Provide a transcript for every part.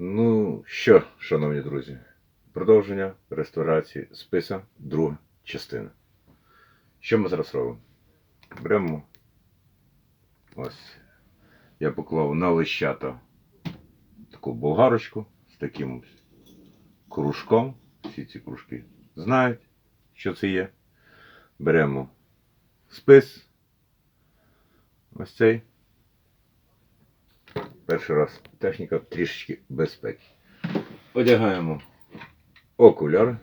Ну що, шановні друзі, продовження реставрації списа, друга частина. Що ми зараз робимо? Беремо ось. Я поклав на лищата таку болгарочку з таким кружком. Всі ці кружки знають, що це є. Беремо спис. Ось цей. Перший раз техніка трішечки безпеки. Одягаємо окуляри.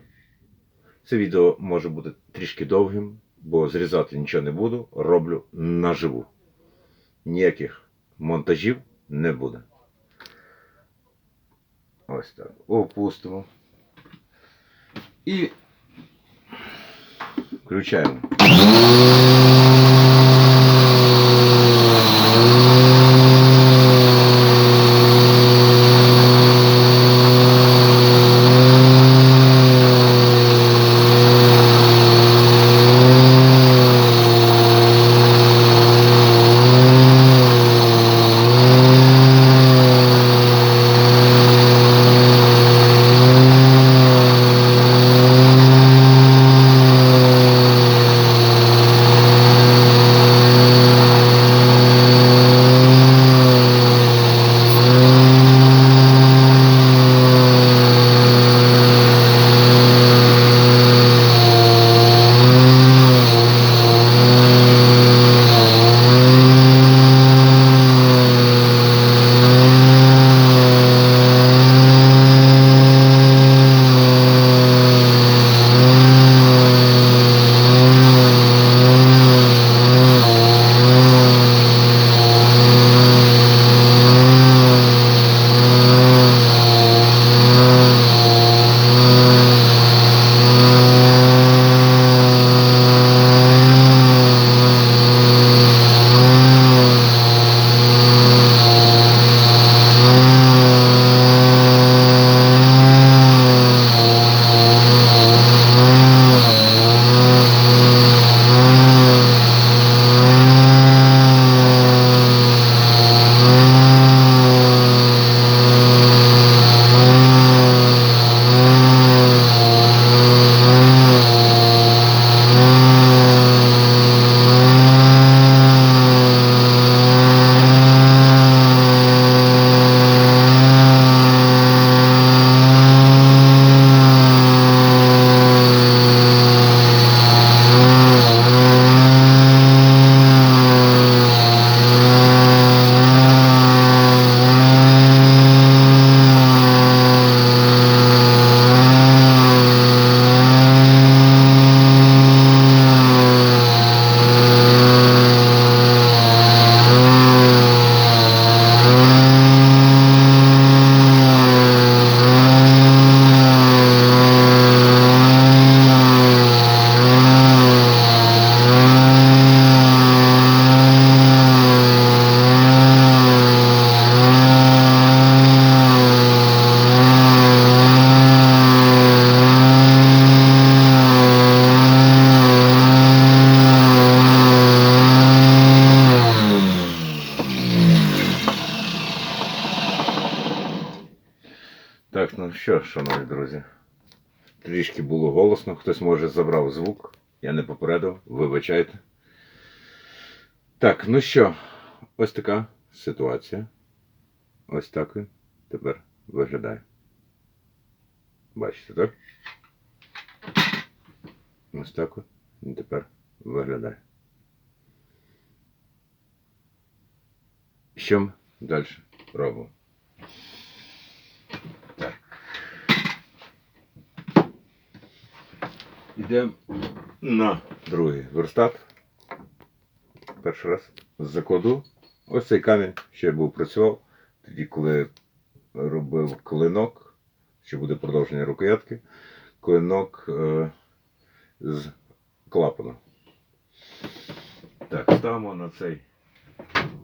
Це відео може бути трішки довгим, бо зрізати нічого не буду, роблю наживу. Ніяких монтажів не буде. Ось так. Опустимо. І включаємо. Так, ну що, шановні друзі, трішки було голосно, хтось може забрав звук, я не попередив, вибачайте. Так, ну що, ось така ситуація. Ось так він тепер виглядає. Бачите, так? Ось так він тепер виглядає. Що ми далі робимо? Йдемо на другий верстат. Перший раз закладу. Ось цей камінь ще був працював. Тоді, коли робив клинок, що буде продовження рукоятки, клинок е, з клапаном. Так, ставимо на цей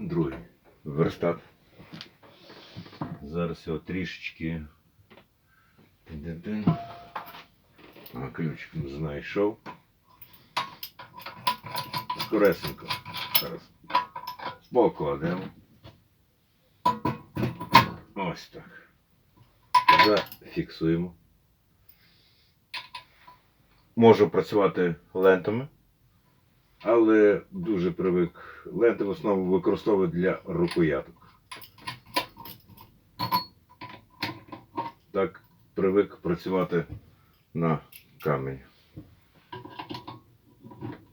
другий верстат. Зараз його трішечки. Тин-тин-тин. А, ключик знайшов. Скоресенько. Зараз покладемо. Ось так. зафіксуємо. Можу працювати лентами, але дуже привик. Ленти в основному використовую для рукояток. Так привик працювати на камені.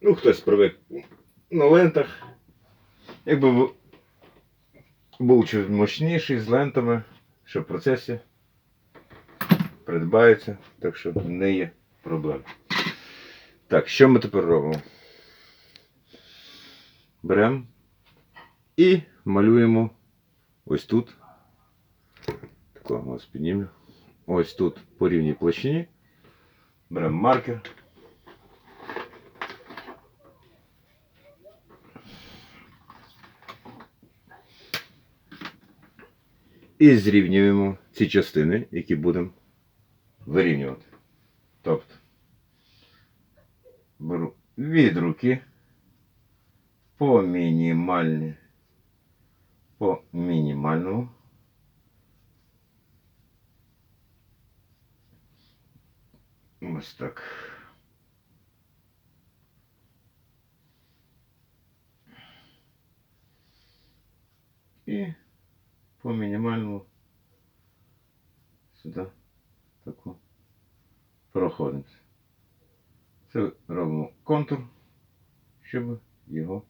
Ну, хтось привик на лентах. Якби був мощніший з лентами, що в процесі придбається, так що не є проблем. Так, що ми тепер робимо? Беремо і малюємо ось тут. Такого піднімлю. Ось тут по рівній площині. Беремо маркер. І зрівнюємо ці частини, які будемо вирівнювати. Тобто беру від руки по мінімальні, по мінімальному. Ось так. І по мінімальному сюди таку проходимо. Це робимо контур, щоб його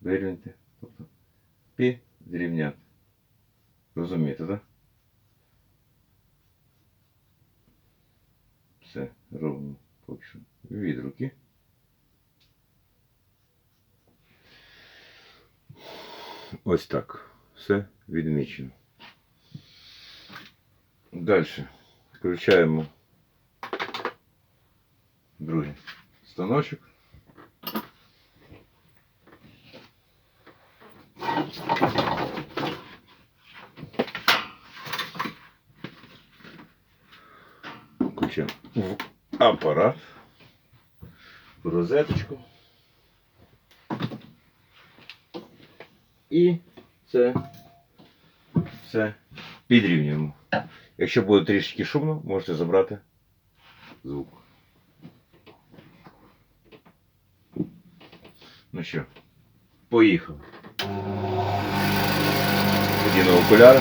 вирівняти, тобто підрівняти. Розумієте, так? Все робимо поки від руки. Ось так. Все відмічено. Далі включаємо другий станочок. Включаємо в апарат, розеточку. І це все підрівнюємо. Якщо буде трішки шумно, можете забрати звук. Ну що, поїхали. Одіну окуляри.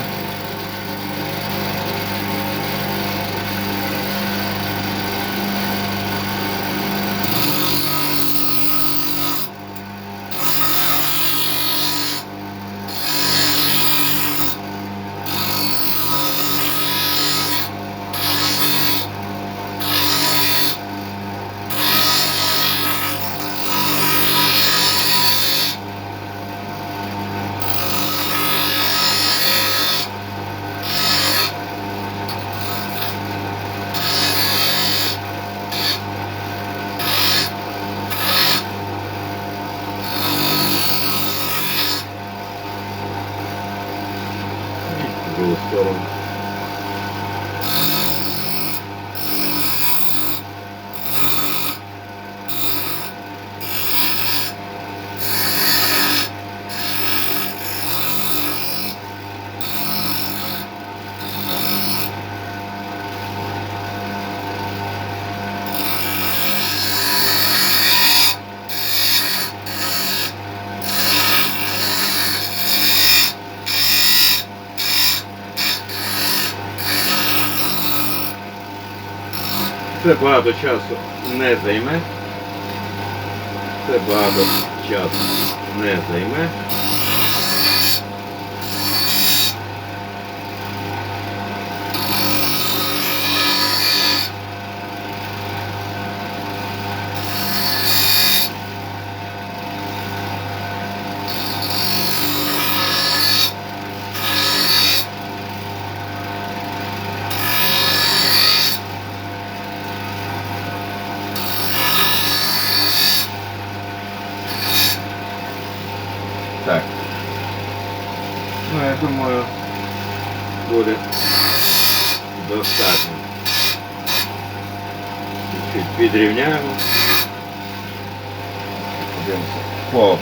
В Це багато часу не займе. Це багато часу не займе. Так. Ну, я думаю, буде достатньо. Чуть підрівняємо. Подивимося по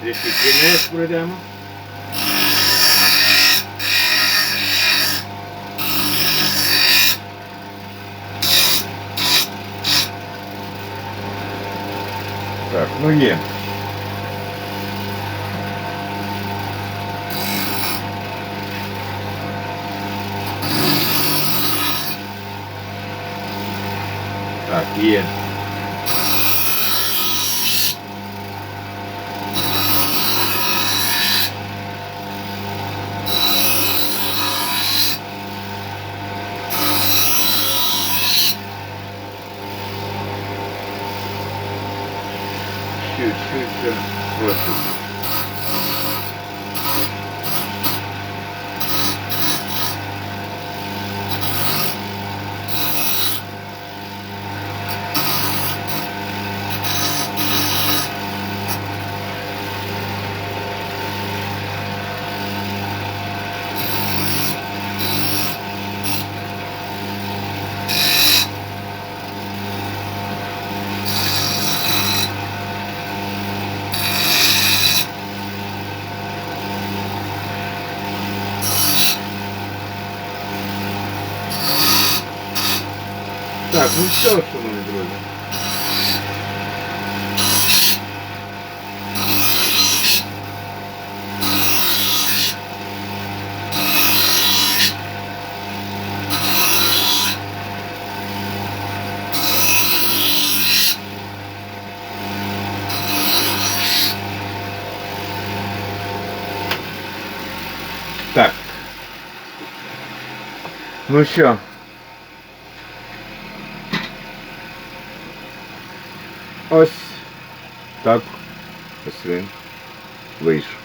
контуру. трішки кінець пройдемо. Так, ну є. Так, є. Так, ну все, шановні друзі. Так. Ну що? Так ось він вийшов.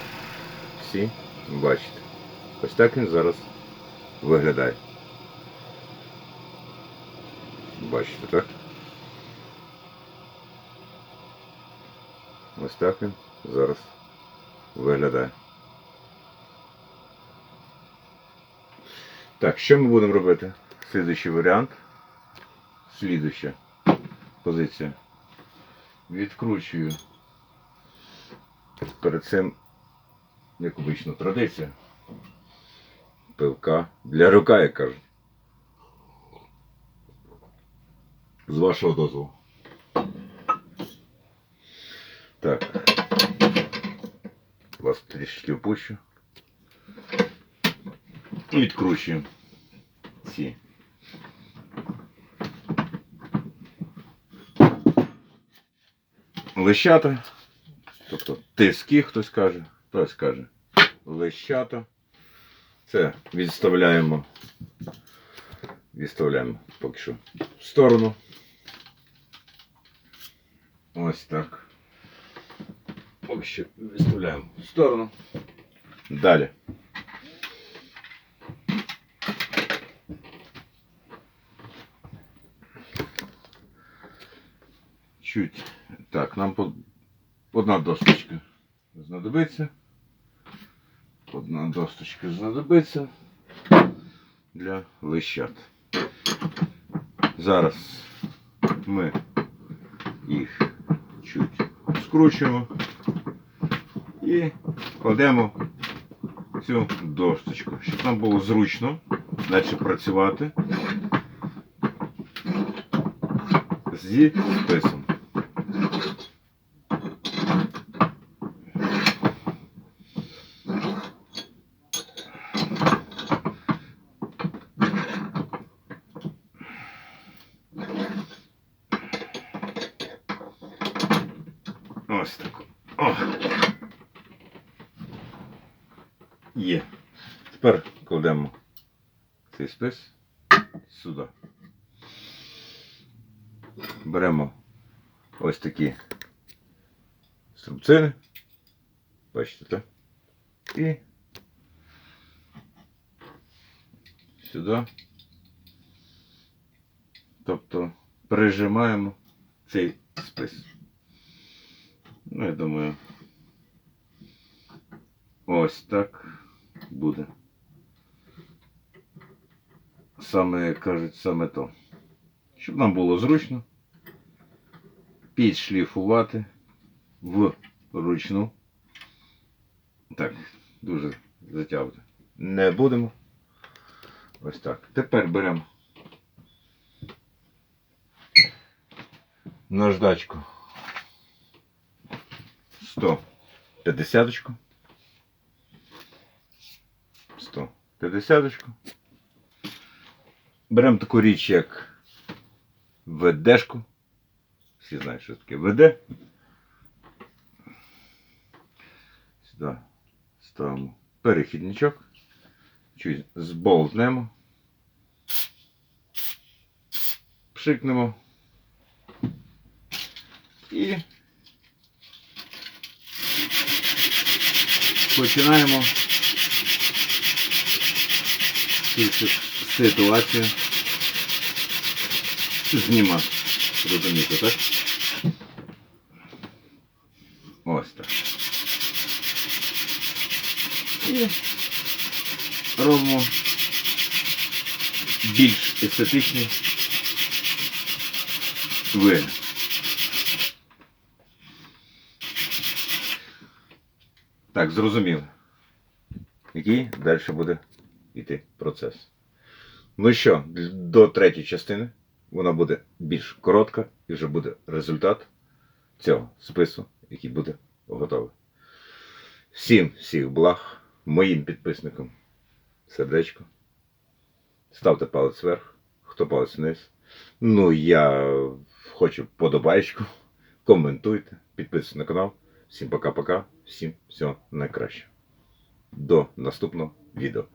Всі бачите. Ось так він зараз виглядає. Бачите, так? Ось так він зараз виглядає. Так, що ми будемо робити? Слідуючий варіант. Слідуюча позиція. Відкручую перед цим, як обично, традиція. Пивка для рука, як кажуть. З вашого дозволу. Так. Вас трішки опущу. І відкручую ці. Лещата. Тобто тиски, хтось каже, хтось каже лещата. Це відставляємо. Відставляємо поки що в сторону. Ось так. Поки що відставляємо в сторону. Далі. Чуть. Так, нам по- одна досточка знадобиться. Одна досточка знадобиться для лищат. Зараз ми їх чуть скручуємо і кладемо цю досточку, щоб нам було зручно далі працювати зі списом. Ось так. О. Є. Тепер кладемо цей спис сюди. Беремо ось такі струбцини. Бачите, так? І сюди. Тобто прижимаємо цей спис. Ну, я думаю, ось так буде. Саме, кажуть, саме то. Щоб нам було зручно підшліфувати вручну Так, дуже затягувати. Не будемо. Ось так. Тепер беремо наждачку 150. 150. Беремо таку річ, як ведешку. Всі знають, що таке веде. Сюди ставимо перехідничок. Чуть зболтнемо. Пшикнемо. І починаємо ситуацію знімати. Розумієте, так? Ось так. І робимо більш естетичний вигляд. Так, зрозуміло. Який далі буде йти процес. Ну що, до третьої частини вона буде більш коротка і вже буде результат цього спису, який буде готовий. Всім всіх благ, моїм підписникам сердечко. Ставте палець вверх, хто палець вниз. Ну, я хочу подобаєчку. Коментуйте, підписуйтесь на канал. Всім пока-пока, всім всього найкращого. До наступного відео.